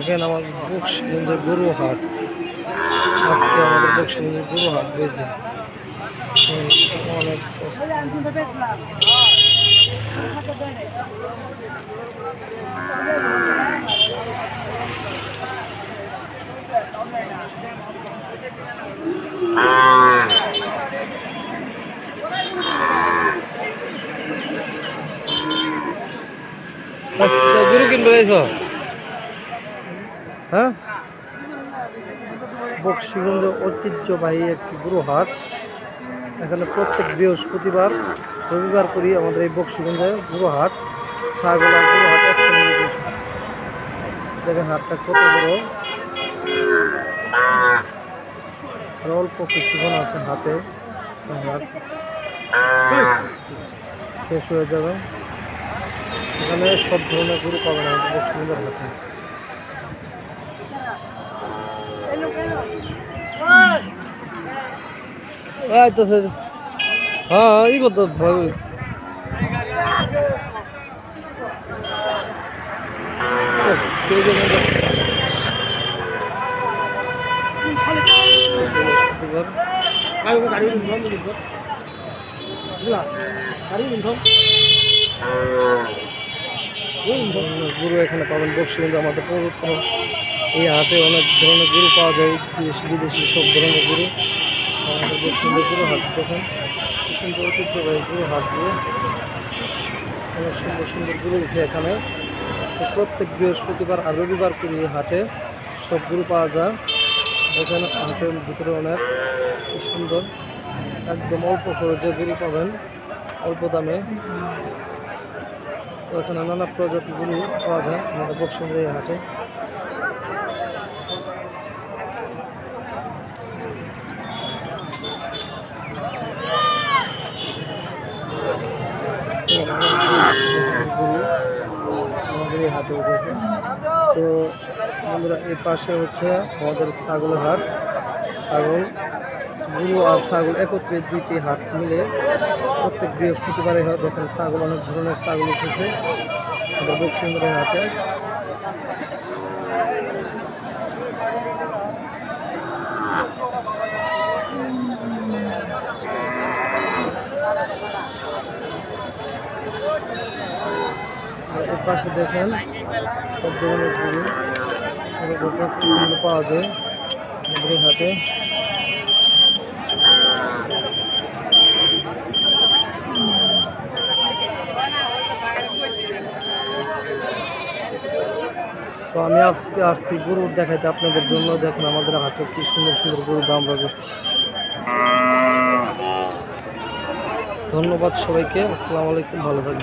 দেখেন আমার বক্সগঞ্জের গরু হাট আজকে আমাদের বক্সগঞ্জের গরু হাট বেজে। অনেক আচ্ছা গরু কিনবে হ্যাঁ? বক্সিগঞ্জ ঐতিহ্যবাহী একটি গুরুহাট এখানে প্রত্যেক বৃহস্পতিবার, রবিবার করি আমাদের এই বক্সিগঞ্জে গুরুহাট ছাগল আর গরু একসঙ্গে দেখেন হাটটা কত বড়। আর অল্প কিছুক্ষণ আছে হাতে হাট শেষ হয়ে যাবে। এখানে সব ধরনের গরু পাবেন আমাদের বক্সিগঞ্জের হাটে। সে- হ্যাঁ গরু এখানে পাবেন, বক্সিগঞ্জ আমাদের পবিত্র এই হাটে অনেক ধরনের গুরু পাওয়া যায় দেশি বিদেশি, সব ধরনের গরু। সুন্দর হাট দেখেন সুন্দর অনেক সুন্দর উঠে এখানে, প্রত্যেক বৃহস্পতিবার আর রবিবার করে হাটে সব গরু পাওয়া যায়। এখানে হাটের ভিতরে অনেক সুন্দর একদম অল্প খরচে গরু পাবেন অল্প দামে এখানে নানা প্রজাতির গরু পাওয়া যায় আমাদের এই হাটে আমাদের হাতে উঠেছে তো বন্ধুরা, এই পাশে হচ্ছে আমাদের ছাগলের হাট। ছাগল, গরু আর ছাগল একত্রে দুইটি হাট মিলে প্রত্যেক বৃহস্পতিবারে হয়। দেখেন ছাগল অনেক ধরনের ছাগল উঠেছে। আমাদের দক্ষিণ হাটে। দেখেন সব ধরনের পাওয়া যায় আমাদের হাটে তো আমি আজকে আসছি গরু দেখাইতে আপনাদের জন্য। দেখেন আমাদের হাতে কি সুন্দর সুন্দর গরু দাম রাখবে ধন্যবাদ সবাইকে। আসসালামু আলাইকুম, ভালো থাকবেন।